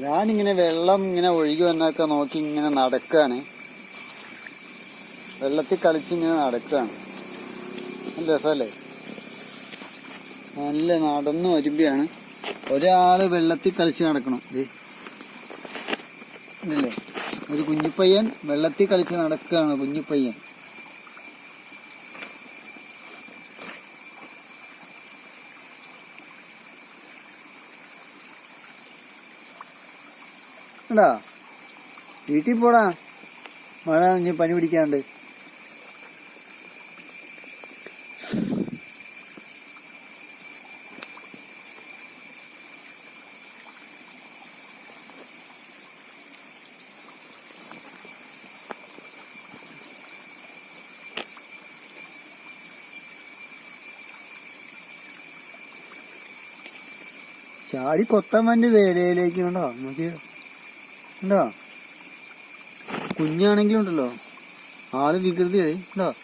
ഞാനിങ്ങനെ വെള്ളം ഇങ്ങനെ ഒഴുകി വന്നൊക്കെ നോക്കി ഇങ്ങനെ നടക്കുകയാണ് വെള്ളത്തിൽ കളിച്ചിങ്ങനെ നടക്കുകയാണ് നല്ല രസമല്ലേ? നല്ല നടന്ന് വരുമ്പോഴാണ് ഒരാൾ വെള്ളത്തിൽ കളിച്ച് നടക്കണം. ദേ. ഇതല്ലേ ഒരു കുഞ്ഞിപ്പയ്യൻ വെള്ളത്തിൽ കളിച്ച് നടക്കുകയാണ് കുഞ്ഞിപ്പയ്യൻ. എടാ വീട്ടിൽ പോടാ. മഴ ഇനി പനി പിടിക്കാണ്ട്. ചാടി കൊത്തമ്മന്റെ വേലയിലേക്ക് ഉണ്ടോ നോക്കിയോ കുഞ്ഞാണെങ്കിലും ഉണ്ടല്ലോ. ആൾ വികൃതിയായി. ഉണ്ടോ?